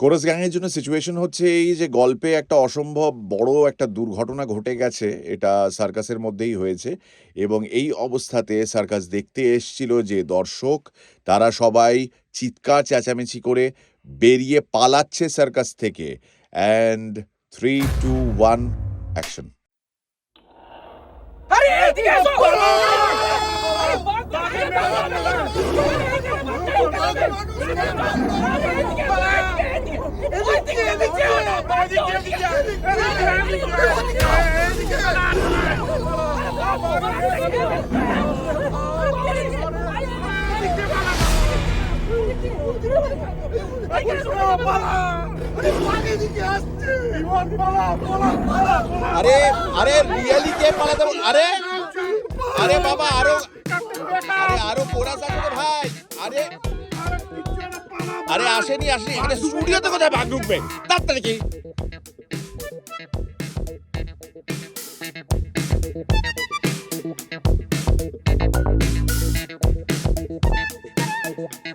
Chorus গ্যাংয়ের জন্য situation হচ্ছে এই যে গল্পে একটা অসম্ভব বড় একটা দুর্ঘটনা ঘটে গেছে এটা সার্কাসের মধ্যেই হয়েছে এবং এই অবস্থাতে সার্কাস দেখতে এসছিল যে দর্শক তারা সবাই চিৎকার চেঁচামেচি করে বেরিয়ে পালাচ্ছে সার্কাস থেকে and three two one action আরে আরে আরে, রিয়ালি কে পালাতে আরে আরে বাবা, আরও আরে, আরও কোরাস আছে তো ভাই। আরে আরে আসেনি আসেনি। এখানে স্টুডিওতে কোথায় ভাগ ঢুকবে? তাড়াতাড়ি। কি Thank you.